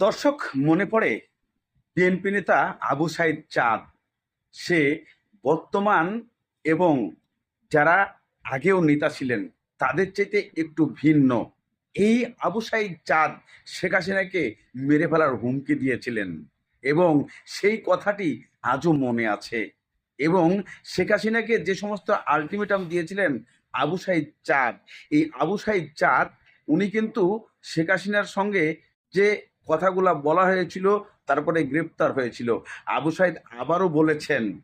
দর্শক, মনে পড়ে? বিএনপি নেতা আবু সাইদ চাঁদ। সে বর্তমান এবং যারা আগেও নেতা ছিলেন, তাদের চাইতে একটু ভিন্ন। এই আবু সাইদ চাঁদ শেখ হাসিনাকে মেরে ফেলার হুমকি দিয়েছিলেন এবং সেই কথাটি আজও মনে আছে। এবং শেখ হাসিনাকে যে সমস্ত আলটিমেটাম দিয়েছিলেন আবু সাইদ চাঁদ, এই আবু সাইদ চাঁদ, উনি কিন্তু শেখ হাসিনার সঙ্গে যে কথাগুলা বলা হয়েছিল, তারপরে গ্রেপ্তার হয়েছিল। আবু সাইদ আবারও বলেছেন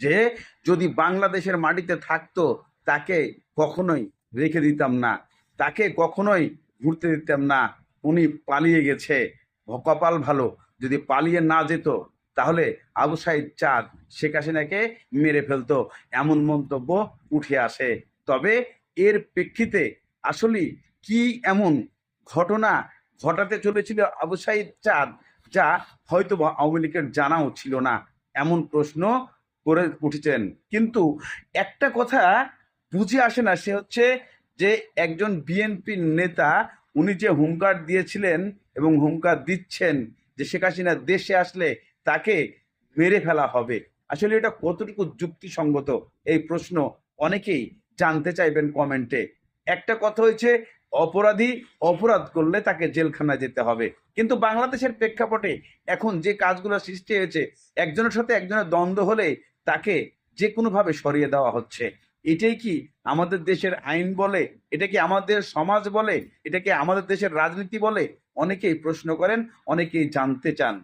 যে, যদি বাংলাদেশের মাটিতে থাকতো, তাকে কখনোই রেখে দিতাম না। তাকে কখনোই ঘুরতে দিতাম না। উনি পালিয়ে গেছে। কপাল ভালো। যদি পালিয়ে না যেত, তাহলে আবু সাইদ চাঁদ শেখ হাসিনাকে মেরে ফেলতো। এমন মন্তব্য উঠে আসে। তবে এর প্রেক্ষিতে আসলে কি এমন ঘটনা ঘটাতে চলেছিল আবু সাইদ চাঁদ, যা হয়তো আওয়ামী লীগের জানাও ছিল না, এমন প্রশ্ন করে উঠেছেন। কিন্তু একটা কথা বুঝে আসে না, সে হচ্ছে যে একজন বিএনপির নেতা, উনি যে হুঙ্কার দিয়েছিলেন এবং হুঙ্কার দিচ্ছেন যে শেখ হাসিনা দেশে আসলে তাকে মেরে ফেলা হবে, আসলে এটা কতটুকু যুক্তিসঙ্গত? এই প্রশ্ন অনেকেই জানতে চাইবেন কমেন্টে। একটা কথা হয়েছে অপরাধী অপরাধ করলে তাকে জেলখানায় যেতে হবে। কিন্তু বাংলাদেশের প্রেক্ষাপটে এখন যে কাজগুলো সৃষ্টি হয়েছে, একজনের সাথে একজনের দ্বন্দ্ব হলে তাকে যে কোনোভাবে সরিয়ে দেওয়া হচ্ছে। এটাই কি আমাদের দেশের আইন বলে? এটা কি আমাদের সমাজ বলে? এটা কি আমাদের দেশের রাজনীতি বলে? অনেকেই প্রশ্ন করেন, অনেকেই জানতে চান।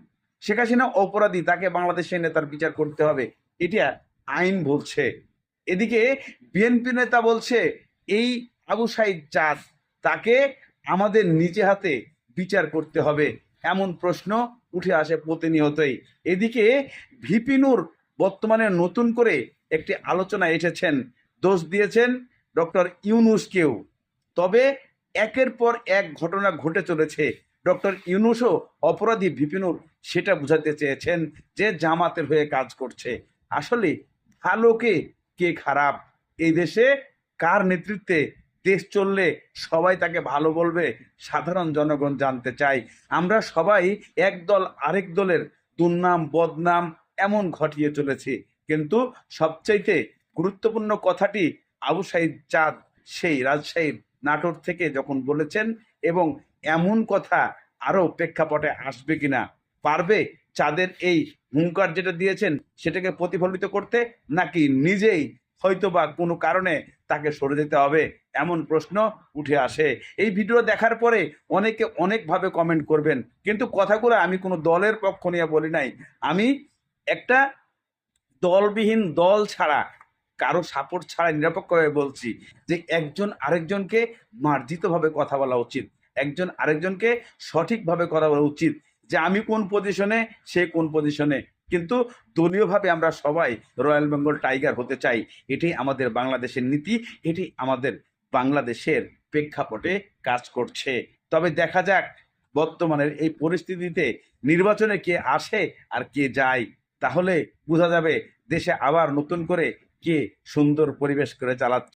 শেখ হাসিনা অপরাধী, তাকে বাংলাদেশের নেতার বিচার করতে হবে। এটা আইন বলছে। এদিকে বিএনপি নেতা বলছে, এই আবু সাইদ চাঁদ তাকে আমাদের নিজে হাতে বিচার করতে হবে। এমন প্রশ্ন উঠে আসে প্রতিনিয়তই। এদিকে ভিপিনুর বর্তমানে নতুন করে একটি আলোচনা এসেছেন, দোষ দিয়েছেন ডক্টর ইউনুসকেও। তবে একের পর এক ঘটনা ঘটে চলেছে। ডক্টর ইউনুসও অপরাধী ভিপিনুর সেটা বোঝাতে চেয়েছেন যে জামাতের হয়ে কাজ করছে। আসলে ভালো কে কে খারাপ? এই দেশে কার নেতৃত্বে দেশ চললে সবাই তাকে ভালো বলবে, সাধারণ জনগণ জানতে চাই আমরা সবাই এক দল আরেক দলের দুর্নাম, বদনাম এমন ঘটিয়ে চলেছি। কিন্তু সবচাইতে গুরুত্বপূর্ণ কথাটি আবু সাইদ চাঁদ সেই রাজশাহীর নাটোর থেকে যখন বলেছেন, এবং এমন কথা আরও প্রেক্ষাপটে আসবে কিনা, পারবে চাঁদের এই হুঙ্কার যেটা দিয়েছেন, সেটাকে প্রতিফলিত করতে নাকি নিজেই হয়তোবা কোনো কারণে তাকে সরে যেতে হবে এমন প্রশ্ন উঠে আসে। এই ভিডিও দেখার পরে অনেকে অনেকভাবে কমেন্ট করবেন, কিন্তু কথাগুলো আমি কোনো দলের পক্ষ নিয়ে বলি নাই। আমি একটা দলবিহীন দল ছাড়া, কারও সাপোর্ট ছাড়া নিরপেক্ষভাবে বলছি যে একজন আরেকজনকে মার্জিতভাবে কথা বলা উচিত, একজন আরেকজনকে সঠিকভাবে কথা বলা উচিত যে আমি কোন পজিশনে সে কোন পজিশনে কিন্তু দলীয়ভাবে আমরা সবাই রয়্যাল বেঙ্গল টাইগার হতে চাই। এটাই আমাদের বাংলাদেশের নীতি এটি আমাদের বাংলাদেশের প্রেক্ষাপটে কাজ করছে। তবে দেখা যাক বর্তমানের এই পরিস্থিতিতে নির্বাচনে কে আসে আর কে যায়। তাহলে বোঝা যাবে দেশে আবার নতুন করে কে সুন্দর পরিবেশ করে চালাচ্ছে।